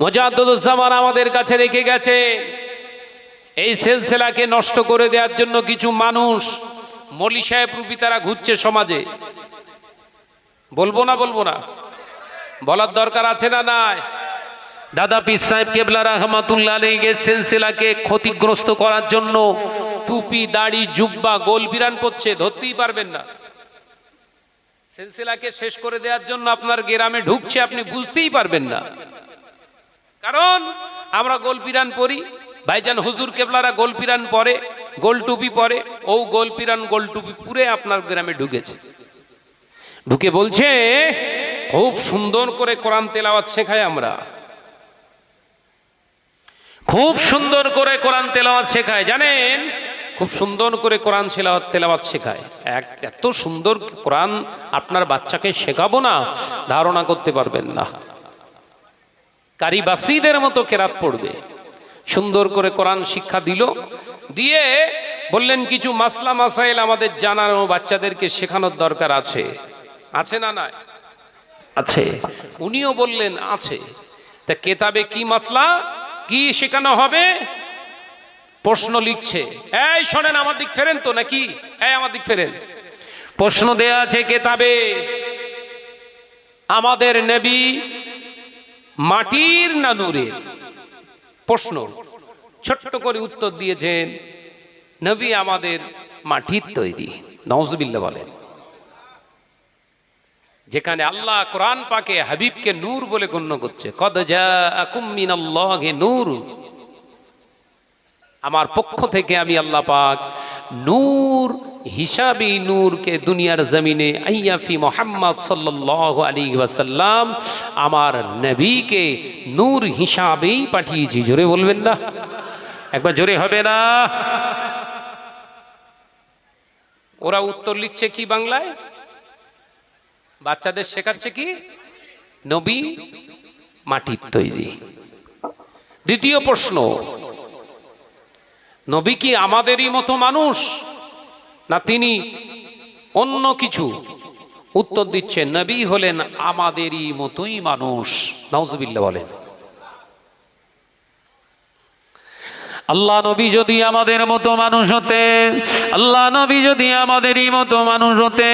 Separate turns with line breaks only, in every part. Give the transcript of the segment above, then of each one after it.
মোজাদ্দুজ্জামান আমাদের কাছে রেখে গেছে। এই সিলসিলাকে নষ্ট করে দেওয়ার জন্য কিছু মানুষ মলি সাহেব রূপী তারা ঘুরছে সমাজে। বলব না বলব না। বলার দরকার আছে না নাই? দাদা পীর সাহেব কেবলা রহমাতুল্লাহ আলাইহি সিলসিলাকে ক্ষতিগ্রস্ত করার জন্য টুপি, দাড়ি, জুব্বা, গোল বিরান পড়ছে ধরতেই পারবেন না। সিলসিলাকে শেষ করে দেওয়ার জন্য আপনার গ্রামে ঢুকছে, আপনি বুঝতেই পারবেন না। কারণ আমরা গোল পিরান পরি। ভাইজান হুজুর কেবলারা গোল পিরান পরে, গোল টুপি পরে, ও গোল পিরান, গোল টুপি পুরে আপনার গ্রামে ঢুকেছে। ঢুকে বলছে, খুব সুন্দর করে কোরআন তেলাওয়াত শেখায় আমরা। খুব সুন্দর করে কোরআন তেলাওয়াত শেখায় জানেন, খুব সুন্দর করে কোরআন তেলাওয়াত তেলাওয়াত শেখায়। এক, এত সুন্দর কোরআন আপনার বাচ্চাকে শেখাবো না, ধারণা করতে পারবেন না। কারিবাসীদের মতো কেরাত পড়বে। সুন্দর করে কোরআন শিক্ষা দিল। দিয়ে বললেন কিছু মাসলা মাসাইল আমাদের জানানো বাচ্চাদেরকে শেখানোর দরকার আছে। আছে না না আছে। উনিও বললেন আছে। তা কেতাবে কি মাসলা? কি শেখানো হবে? প্রশ্ন লিখছে। এই শোনেন আমার দিক ফেরেন তো নাকি? এই আমার দিক ফেরেন। প্রশ্ন দেয়া আছে কেতাবে। আমাদের নবী মাটির না নূরের? প্রশ্ন। ছোট্ট করে উত্তর দিয়েছেন, নবী আমাদের মাটির তৈরি। নজবিল্লা বলেন। যেখানে আল্লাহ কোরআন পাকে হাবিবকে নূর বলে গণ্য করছে। কদ যা নূর আমার পক্ষ থেকে আমি আল্লাহ পাক নূর হিসাবে নূরকে দুনিয়ার জমিনে আইয়াফি মোহাম্মদ সাল্লাহ আলী ওয়াসাল্লাম আমার নবীকে নূর হিসাবেই পাঠিয়েছি। জোরে বলবেন না? একবার জোরে হবে না? ওরা উত্তর লিখছে কি বাংলায়? বাচ্চাদের শেখাচ্ছে কি? নবী মাটির তৈরি। দ্বিতীয় প্রশ্ন নবী কি আমাদেরই মতো মানুষ? না তিনি অন্য কিছু? উত্তর দিচ্ছেন, নবী হলেন আমাদেরই মতোই মানুষ। নাউজুবিল্লাহ বলেন। আল্লাহ নবী যদি আমাদের মতো মানুষ হতে, আল্লাহ নবী যদি আমাদেরই মতো মানুষ হতে,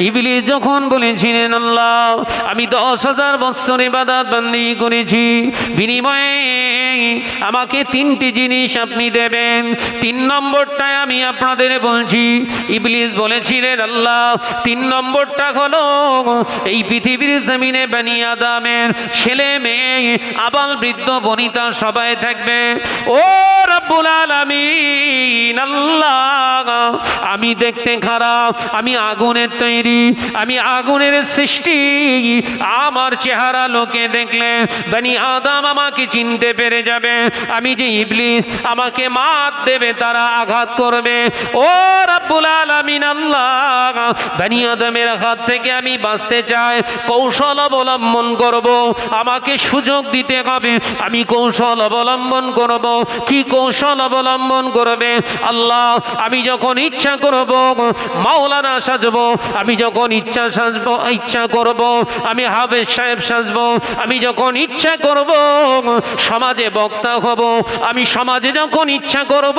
ইবলিস যখন বলেছিলেন, আল্লাহ, আমি দশ হাজার বৎসরে বাদাত বান্দি করেছি, বিনিময়ে আমাকে তিনটি জিনিস আপনি দেবেন। তিন নম্বরটায় আমি আপনাদের বলছি, ইবলিস বলেছিলেন আল্লাহ, তিন নম্বরটা হলো এই পৃথিবীর জমিনে বানি আদামের ছেলে মেয়ে, আবাল বৃদ্ধ, বনিতা সবাই থাকবে। ও রব্বুল আলামিন, আল্লাহ, আমি দেখতে খারাপ, আমি আগুনের তৈরি, আমি আগুনের সৃষ্টি। আমার চেহারা লোকে দেখলে বানি আদাম আমাকে চিনতে পেরে যাবে। আমি যে ইবলিস আমাকে মাত দেবে তারা আঘাত করবে। ও রব্বুল আলামিন, আল্লাহ। বানি আদমের হাত থেকে আমি বাঁচতে চাই, কৌশল অবলম্বন করব, আমাকে সুযোগ দিতে হবে, আমি কৌশল অবলম্বন করব। কি কৌশল অবলম্বন করবে? আল্লাহ, আমি যখন ইচ্ছা করব, মাওলানা সাজব, আমি যখন ইচ্ছা সাজব, ইচ্ছা করব, আমি হাফেজ সাহেব সাজব, আমি যখন ইচ্ছা করব, সমাজে বক্তা হব, আমি সমাজে যখন ইচ্ছা করব,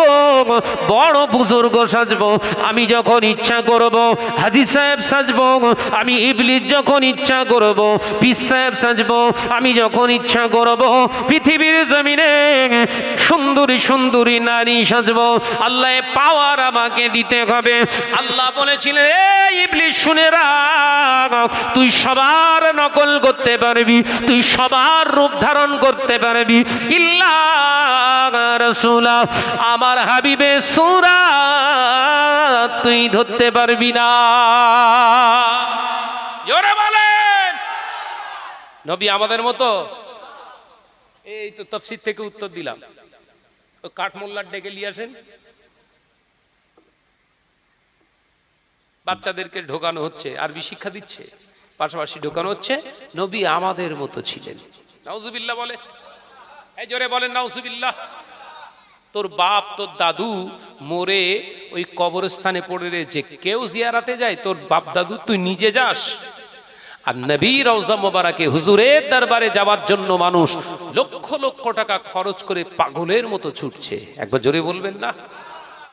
বড় বুজুর্গ সাজব আমি যখন ইচ্ছা করব, হাজি সাহেব সাজব, আমি ইবলিস যখন ইচ্ছা করব পিস সাহেব সাজব, আমি যখন ইচ্ছা করব, পৃথিবীর জমিনে সুন্দরী সুন্দরী নারী সাজব আল্লাহ পাওয়ার আমাকে দিতে হবে। আল্লাহ বলেছিলেন, এই ইবলিস, শুনে রাখ, তুই সবার নকল করতে পারবি, তুই সবার রূপ ধারণ করতে পারবি। ইল্লা রসুলা, আমার হাবিবে সুরা তুই ধরতে পারবি না। জোরে বলেন। নবী আমাদের মতো। এই তো তফসির থেকে উত্তর দিলাম। তো কাঠমোল্লার ডেকে নিয়ে আসেন। বাচ্চাদেরকে ঢোকানো হচ্ছে, আরবি শিক্ষা দিচ্ছে, পাশাপাশি ঢোকানো হচ্ছে নবী আমাদের মতো ছিলেন। নাউজুবিল্লাহ বলে। এই জোরে বলেন, নাউজুবিল্লাহ। তোর বাপ, তোর দাদু মোরে ওই কবরস্থানে পড়ে রয়েছে। কেউ জিয়ারাতে যায়, তোর বাপ, দাদু, তুই নিজে যাস। আর নবী রওজা মোবারাকে হুজুরের দরবারে যাওয়ার জন্য মানুষ লক্ষ লক্ষ টাকা খরচ করে পাগলের মতো ছুটছে। একবার জোরে বলবেন না?